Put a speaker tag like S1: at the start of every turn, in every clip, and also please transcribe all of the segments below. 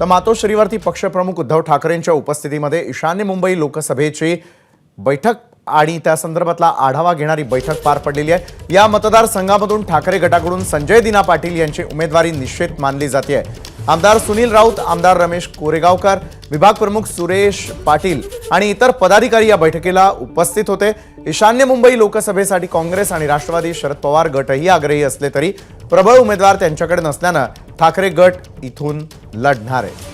S1: तर मातोश्रीवरती पक्षप्रमुख उद्धव ठाकरेंच्या उपस्थितीमध्ये ईशान्य मुंबई लोकसभेची बैठक आणि त्या संदर्भातला आढावा घेणारी बैठक पार पडलेली आहे. या मतदारसंघामधून ठाकरे गटाकडून संजय दिना पाटील यांची उमेदवारी निश्चित मानली जाते आहे. आमदार सुनील राऊत आमदार रमेश कोरेगावकर विभाग प्रमुख सुरेश पाटील आणि इतर पदाधिकारी या बैठकीला उपस्थित होते. ईशान्य मुंबई लोकसभेसाठी काँग्रेस आणि राष्ट्रवादी शरद पवार गटही आग्रही असले तरी प्रबळ उमेदवार त्यांच्याकडे नसल्यानं ठाकरे गट इथून लढणार. आहे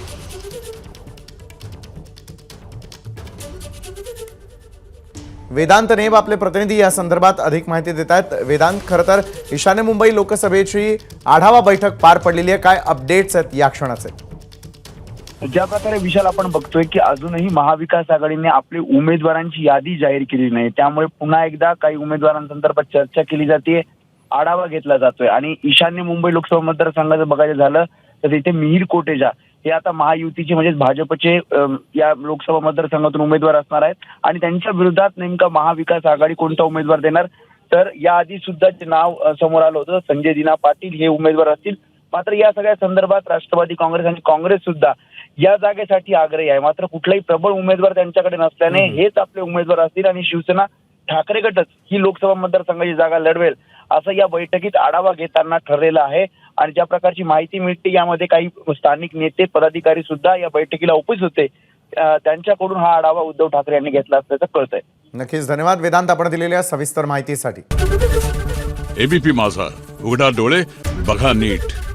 S1: वेदांत नेब आपले प्रतिनिधी या संदर्भात अधिक माहिती देत आहेत. वेदांत खरं तर ईशान्य मुंबई लोकसभेची आढावा बैठक पार पडलेली आहे. काय अपडेट्स आहेत या क्षणाचे?
S2: ज्या प्रकारे विशाल आपण बघतोय की अजूनही महाविकास आघाडीने आपली उमेदवारांची यादी जाहीर केली नाही. त्यामुळे पुन्हा एकदा काही उमेदवारांसंदर्भात चर्चा केली जाते. आढावा घेतला जातोय. आणि ईशान्य मुंबई लोकसभा मतदारसंघाचं बघायचं झालं तर तिथे मिहीर कोटेजा हे आता महायुतीचे म्हणजेच भाजपचे या लोकसभा मतदारसंघातून उमेदवार असणार आहेत. आणि त्यांच्या विरोधात नेमका महाविकास आघाडी कोणता उमेदवार देणार? तर याआधी सुद्धा जे नाव समोर आलं होतं संजय दिना पाटील हे उमेदवार असतील. मात्र या सगळ्या संदर्भात राष्ट्रवादी काँग्रेस आणि काँग्रेस सुद्धा या जागेसाठी आग्रही आहे. मात्र कुठलाही प्रबळ उमेदवार त्यांच्याकडे नसल्याने हेच आपले उमेदवार असतील आणि शिवसेना ठाकरे गटच ही लोकसभा मतदारसंघाची जागा लढवेल. असं या बैठकीत आढावा घेताना ठरलेलं आहे. आणि ज्या प्रकारची माहिती मिळते यामध्ये काही स्थानिक नेते पदाधिकारी सुद्धा या बैठकीला उपस्थित होते. त्यांच्याकडून हा आढावा उद्धव ठाकरे यांनी घेतला असल्याचं कळतंय.
S1: नक्कीच धन्यवाद. वेदांत आपण दिलेल्या सविस्तर माहितीसाठी.
S3: एबीपी माझा. उघडा डोळे बघा नीट.